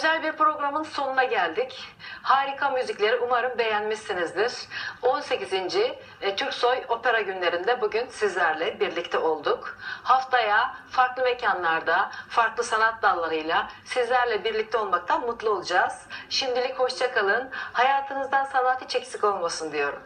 Güzel bir programın sonuna geldik. Harika müzikleri umarım beğenmişsinizdir. 18. E, Türksoy Opera günlerinde bugün sizlerle birlikte olduk. Haftaya farklı mekanlarda, farklı sanat dallarıyla sizlerle birlikte olmaktan mutlu olacağız. Şimdilik hoşçakalın. Hayatınızdan sanat hiç eksik olmasın diyorum.